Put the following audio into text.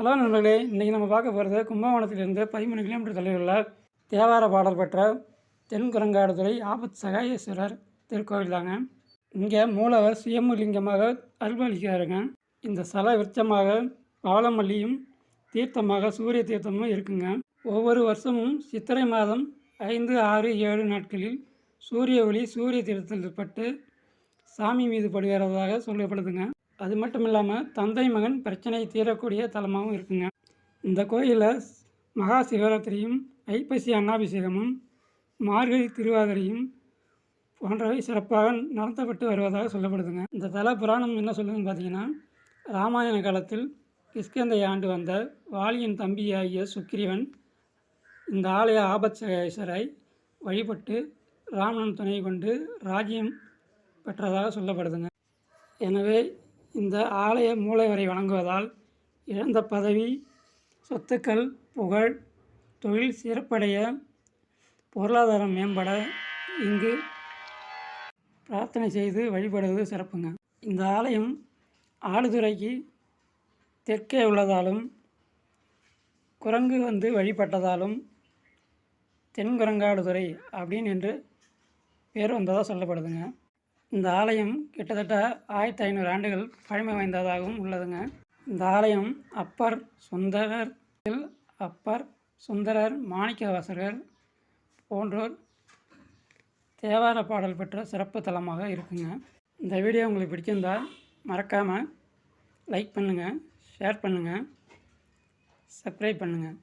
Hello நண்பர்களே இன்றைக்கி நம்ம பார்க்க போகிறது கும்பகோணத்திலிருந்து பதிமூணு கிலோமீட்டர் தொலைவில் உள்ள தேவார பாடல் பெற்ற தென்குரங்காடுதுறை ஆபத் சகாயேஸ்வரர் திருக்கோவில் தாங்க. இங்கே மூலவர் சுயமுலிங்கமாக அருள்மளிக்கிறாருங்க இந்த சல விருட்சமாக பவளமல்லியும் தீர்த்தமாக சூரிய தீர்த்தமும் இருக்குங்க. ஒவ்வொரு வருஷமும் சித்திரை மாதம் ஐந்து ஆறு ஏழு நாட்களில் சூரிய ஒளி சூரிய தீர்த்தத்தில் பட்டு சாமி மீது படுகிறதாக சொல்லப்படுதுங்க. அது மட்டும் இல்லாமல் தந்தை மகன் பிரச்சனை தீரக்கூடிய தலமாகவும் இருக்குங்க. இந்த கோயிலில் மகா சிவராத்திரியும் ஐப்பசி அன்னாபிஷேகமும் மார்கழி திருவாதிரையும் போன்றவை சிறப்பாக நடத்தப்பட்டு வருவதாக சொல்லப்படுதுங்க. இந்த தல புராணம் என்ன சொல்லுதுன்னு பார்த்தீங்கன்னா ராமாயண காலத்தில் கிஷ்கந்தை ஆண்டு வந்த வாலியின் தம்பியாகிய சுக்கிரீவன் இந்த ஆலய ஆபத்சகேஸ்வரை வழிபட்டு ராமன் துணை கொண்டு ராஜ்யம் பெற்றதாக சொல்லப்படுதுங்க. எனவே இந்த ஆலய மூலவரை வணங்குவதால் இழந்த பதவி சொத்துக்கள் புகழ் தொழில் சிறப்படைய பொருளாதாரம் மேம்பட இங்கு பிரார்த்தனை செய்து வழிபடுவது சிறப்புங்க. இந்த ஆலயம் ஆடுதுறைக்கு தெற்கே உள்ளதாலும் குரங்கு வந்து வழிபட்டதாலும் தென்குரங்காடுதுறை அப்படின்னு என்று பேர் வந்ததாக சொல்லப்படுதுங்க. இந்த ஆலயம் கிட்டத்தட்ட ஆயிரத்தி ஐநூறு ஆண்டுகள் பழமை வாய்ந்ததாகவும் உள்ளதுங்க. இந்த ஆலயம் அப்பர் சுந்தரர் அப்பர் சுந்தரர் மாணிக்கவாசகர் போன்றோர் தேவார பாடல் பெற்ற சிறப்பு தலமாக இருக்குங்க. இந்த வீடியோ உங்களுக்கு பிடிச்சிருந்தால் மறக்காமல் லைக் பண்ணுங்கள் ஷேர் பண்ணுங்கள் சப்ஸ்கிரைப் பண்ணுங்கள்